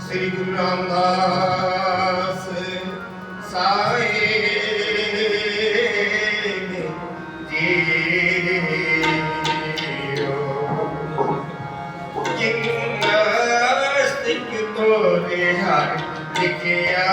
ਸ੍ਰੀ Guru Ramdas JIO. ਜਿੰਨਸਤਿਕ ਤੋਰੇ ਹਰ ਲਿਖਿਆ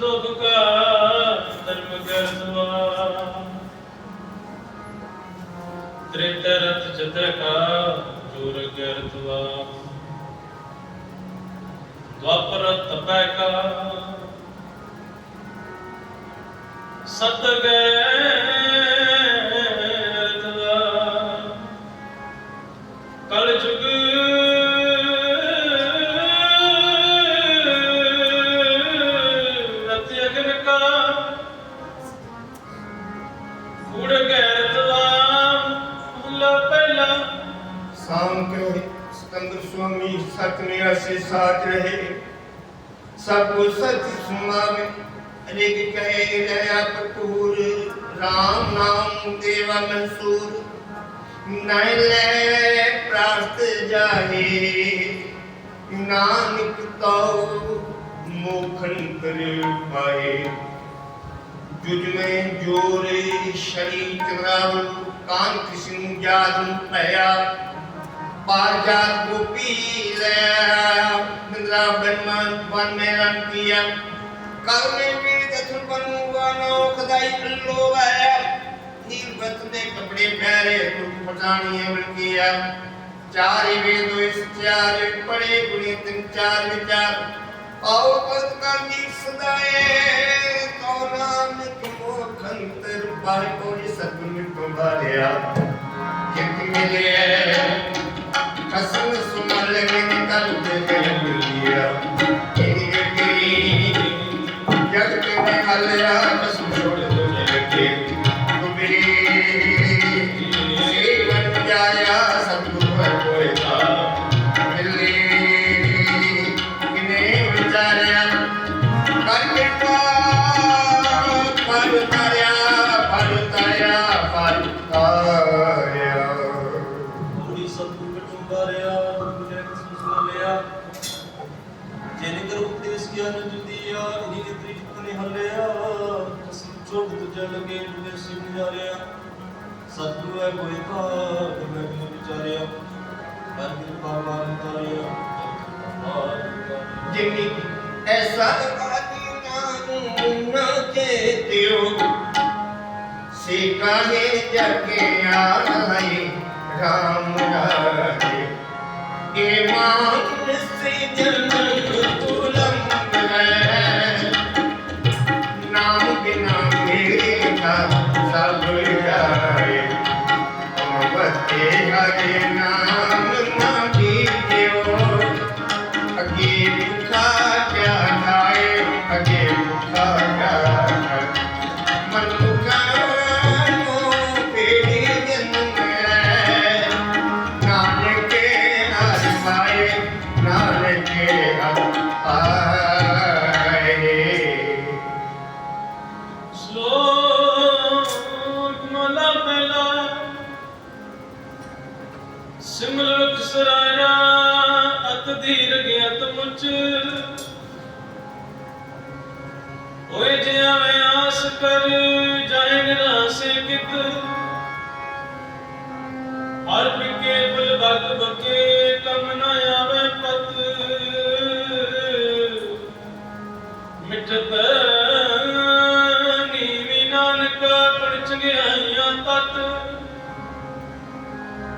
ਦੁਖ ਕਾ ਧਰਮ ਕਰਦਵਾ। ਤ੍ਰਿਤ ਰਤ ਜਤ ਕਾ ਜੋਰ ਕਰਦਵਾ। ਦਵਾਪਰ ਤਪੈ ਕਾ ਸਤ ਗੈਰਦਵਾ शाम क्यों सिकंदर स्वामी सत मेरा से साथ रहे सब सच सुना में रिग कहे रया कपूर राम नाम देवा मंसूर नय ले प्रास्त जाहे नानक तो मोखन कर पाए जुज में जोरे शनि चंद्रावन कांत सिंह जादू पया Bajak kupi leham Indra benman ban meran kiyam Karne pir kathun panuwano Kadai allo vayam ਨੀਰਵਤ ਦੇ ਕਪੜੇ ਪਹਿਰੇ ਤੁਮ ਪਟਾਣੀਆਂ ਵਰਕੀਆ ਚਾਰੇ ਵੇਦ ਇਸ ਚਾਰੇ ਪੜੇ ਗੁਣੀ ਤਿੰਨ ਚਾਰ ਵਿਚਾਰ ਆਉ ਪਤ ਕਰਨੀ ਸਦਾਏ ਤੋ ਨਾਮ ਤੁਮੋ ਖੰਤਰ ਬਾਰ ਕੋਈ ਸਤਿ ਮਿਟੋ ਬਾਰਿਆ ਕਿਤ ਮਿਲੇ ਲਗੇ ਕਲ ਤੇ ਦਿਲ ਮਿਲਿਆ ਇਹ ਤੇਰੀ ਜਗ ਤੇ ਮੈਂ ਹਲਿਆ اے سادے قرتی ماں کو نہ کہتے یوں سیکھا ہے چڑھ گیا Thank you. ਜਿਆ ਕਰ ਜਾਏ ਨਿਰਾਸੇ ਕਿਤ ਹਰ ਬਿਕੇ ਬਲ ਬਗ ਬਕੇ, ਕਮ ਨਾ ਆਵੇ ਪਤ। ਮਿਟਤ ਨੀਵੀ ਨਾਨਕ ਪੜ ਚੰਗਿਆਈਆਂ ਤਤ।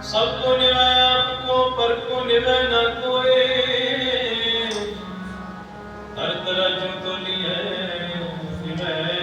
ਸਭ ਕੋ ਨਿਵੈ ਆਪ ਕੋ ਪਰ ਕੋ ਨਿਵੈ ਨਾ ਕੋਏ। ਹਰ ਤਰ੍ਹਾਂ ਜੋ ਤੋਲੀਐ ਨਿਵੈ।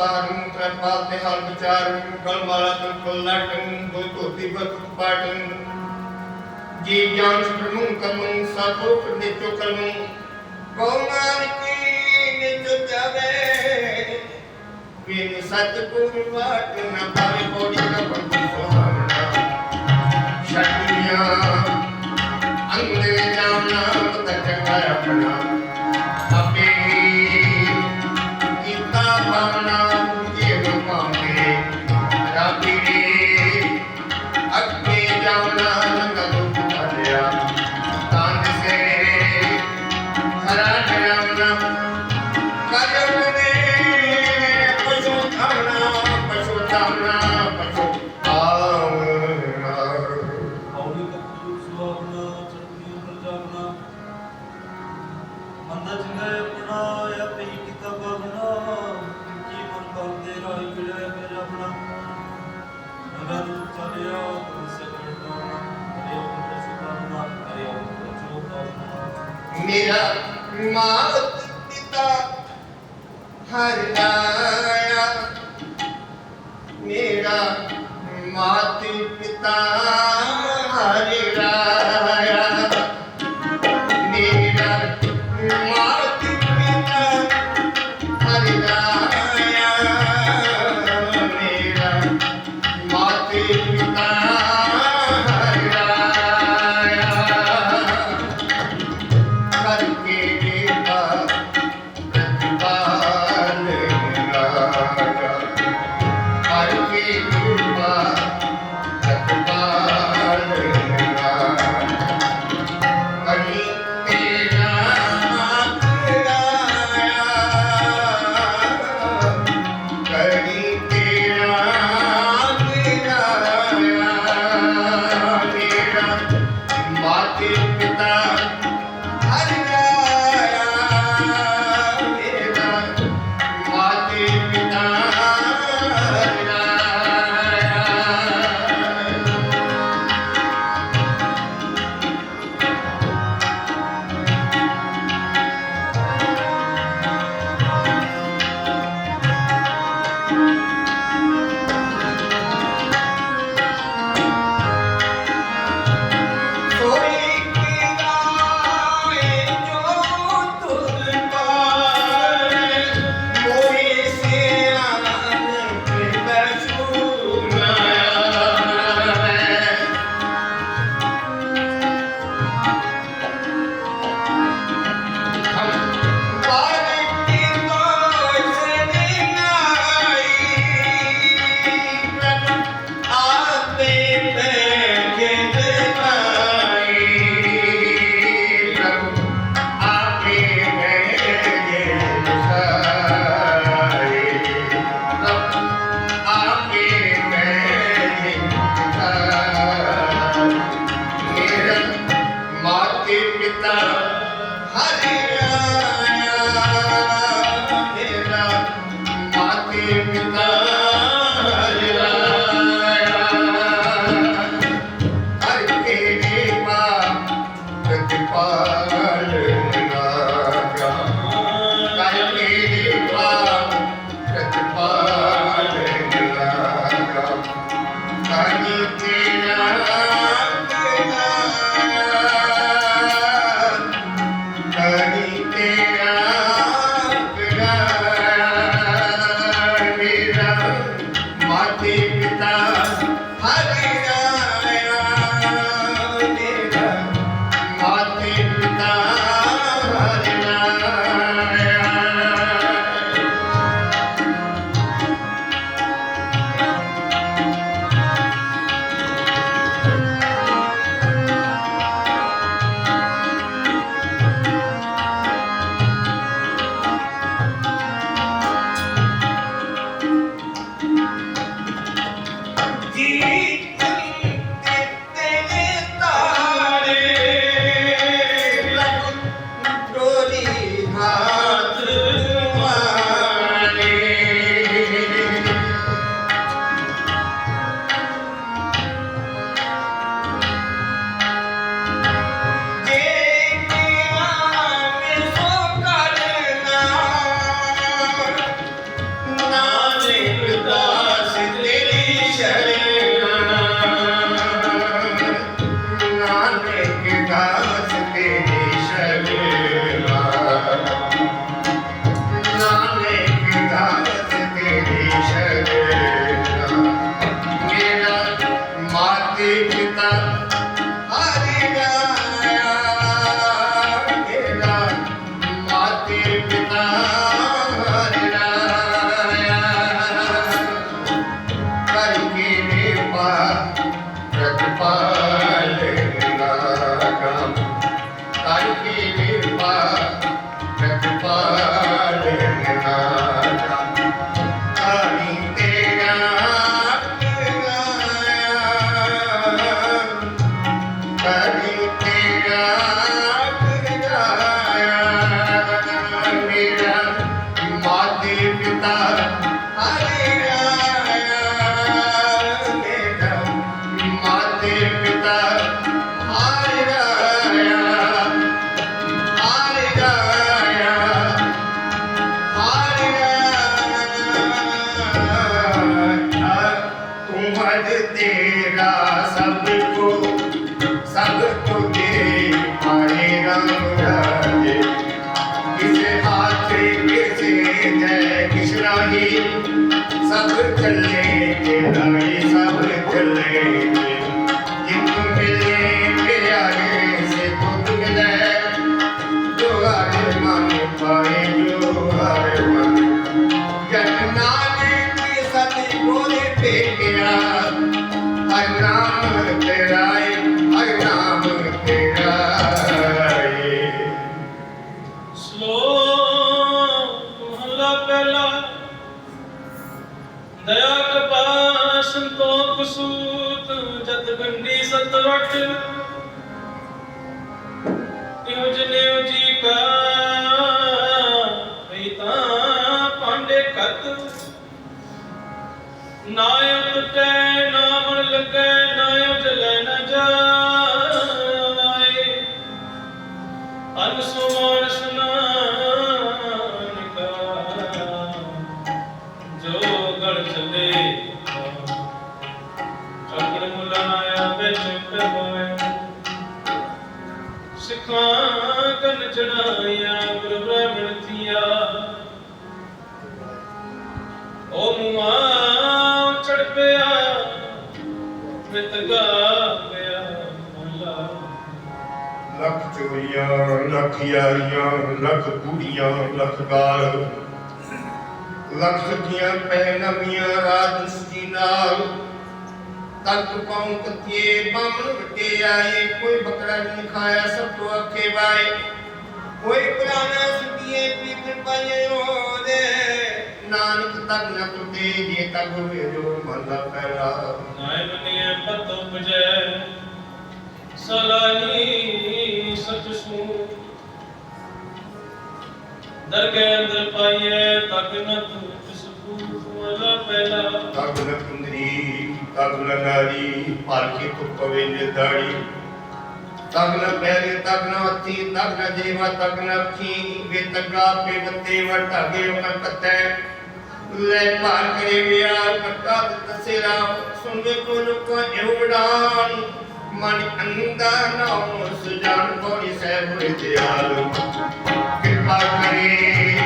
ਪੁਖ ਸਾਰਨ ਤ੍ਰੈਪਾਲ ਤੇ ਹਾਲ ਵਿਚਾਰਨ ਗਲ ਮਾਲਾ ਤਨ ਪਲਟਨ ਦੋ ਧੋਤੀ ਬਤ ਪਾਟਨ ਜੀ ਗਿਆਨ ਪ੍ਰਣੂ ਕਰਮੰ ਸਾਧੋ ਨਿਤਿ ਕਰਮੰ ਕੌਮਾਨ ਕੀ ਨਿਤ ਜਾਵੇ। ਬਿਨ ਸਤਿਗੁਰ ਵਾਟ ਨ ਪਾਵੇ ਕੋੜੀ ਨ ਪੰਡੂ ਸੁਹਾਵਣਾ। ਸ਼ਕਤੀਆਂ ਅੰਦੇ ਮਨ ਮਿਲਿਆ ਮੇਰਾ ਆਪਣਾ। ਨਗਰ ਚਲਿਆ ਤੁਮ ਸਕੜ ਦਾਣਾ ਹਰੇ ਉਪਰ ਸੁਹਾਵਣਾ ਹਰੇ ਉਪਰ ਚੋਕਾਵਣਾ ਮੇਰਾ ਮਾਤ ਪਿਤਾ ਹਰ ਆਇਆ। ਮੇਰਾ ਮਾਤ ਪਿਤਾ ਹਰ ਰਾਇਆ மாட்டி விட்டார் ਚੱਲੇ ਤੇ ਗੰਡੀ ਸਤਵਟ। ਇਹੋ ਜਨੇਉ ਜੀ ਕਾ ਪਈ ਤਾਂ ਪਾਂਡੇ ਕਤ ਨਾਇ ਟਟੈ, ਨਾ ਮਨ ਲੱਗੈ ਨਾਇ ਜਲੈ ਨ ਜਾਏ। ਅਨਸੁਮਾਨ ਸਨਾਨ ਚੜਾਇਆ ਗੁਰ ਬ੍ਰਾਹਮਣ ਥੀਆ ਓ ਮੁਆ ਚੜ ਪਿਆ ਮਿਤ ਗਾ ਪਿਆ ਮਹਲਾ ਲੱਖ ਚੋਰੀਆਂ, ਲੱਖ ਯਾਰੀਆਂ, ਲੱਖ ਕੁੜੀਆਂ ਲੱਖ ਗਾਲ। ਲੱਖ ਦੀਆਂ ਪਹਿਨਮੀਆਂ ਰਾਜ ਜੀ ਨਾਲ। ਤੱਕ ਪਾਉਂ ਕਤੀਏ ਬਾਮਣ ਵਟੇ ਆਏ, ਕੋਈ ਬੱਕਰਾ ਨਹੀਂ ਖਾਇਆ, ਸਭ ਤੋਂ ਅੱਖੇ ਵਾਏ। ਕੋਈ ਪੁਰਾਣਾ ਸੁਟੀਏ ਪੀਤਰ ਪਾਏ ਉਹਦੇ। ਨਾਨਕ ਤੱਕ ਨ ਟੁੱਟੇ ਜੇ ਤੱਕ ਹੋਵੇ ਜੋ ਮਹਲਾ ਪਹਿਲਾ। ਨਾਇ ਬਨੀਐ ਪਤ ਉਪਜੈ ਸਲਾਹੀ ਸਚ ਸੂ ਦਰਗਹਿ ਅੰਦਰ ਪਾਈਐ ਤਕ ਨ ਤਿਸ ਪੂਤ ਵਾਲਾ ਪਹਿਲਾ ਤਗ ਨ ਕੁੰਦਰੀ ਤਗ ਨ ਨਾਰੀ ਪਾਲਕੀ ਤੁਕ ਪਵੇ ਨਿਦਾੜੀ ਤਗ ਨ ਪੈਰੇ, ਤਗ ਨ ਹੱਥੀ, ਤਗ ਨ ਜੇਵਾ, ਤਗ ਨ ਅੱਖੀ। ਵੇ ਤਗਾ ਪੇ ਬੱਤੇ ਵ ਢਾਗੇ ਨ ਕੱਤੈ। ਲੈ ਪਾਰ ਕਰੇ ਵਿਆ ਕੱਟਾ ਦਸੇ ਰਾਮ ਸੁਣਵੇ ਕੋ ਲੋਕ ਇਹੋੜਾਨ ਮਨ ਅੰਦਾ ਨਾਮ ਸੁਜਾਨ ਕੋਰੀ ਸਹਿਬ ਹੋਏ ਦਿਆਲ। ਕਿਰਪਾ ਕਰੇ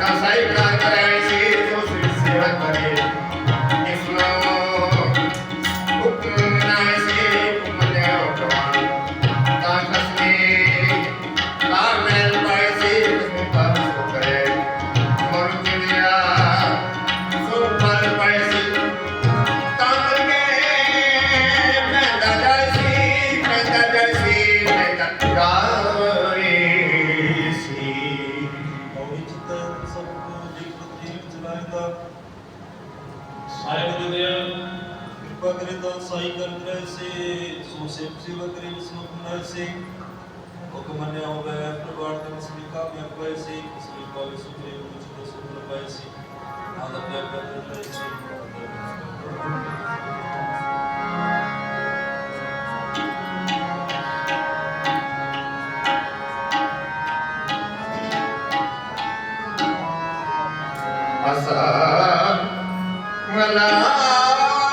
ਕਸਾਈ ਕਾ ਕਰੇ ਸੇ ਜੋ ਸਿਰ ਸੇਵਾ ਕਰੇ। ਕਰੇ ਤਾਂ ਸਾਈ ਕਰ ਕਰੇ ਸੇ ਸੋ ਸੇ ਸੇਵਾ ਕਰੇ ਉਸ ਨੂੰ ਪੁਨਰ ਸੇ। ਹੁਕਮ ਮੰਨਿਆ ਹੋਵੇ, ਪ੍ਰਵਾਰ ਦੇ ਮਸਲੀ ਕਾਮਯਾਬ ਪਏ ਸੇ ਮਸਲੀ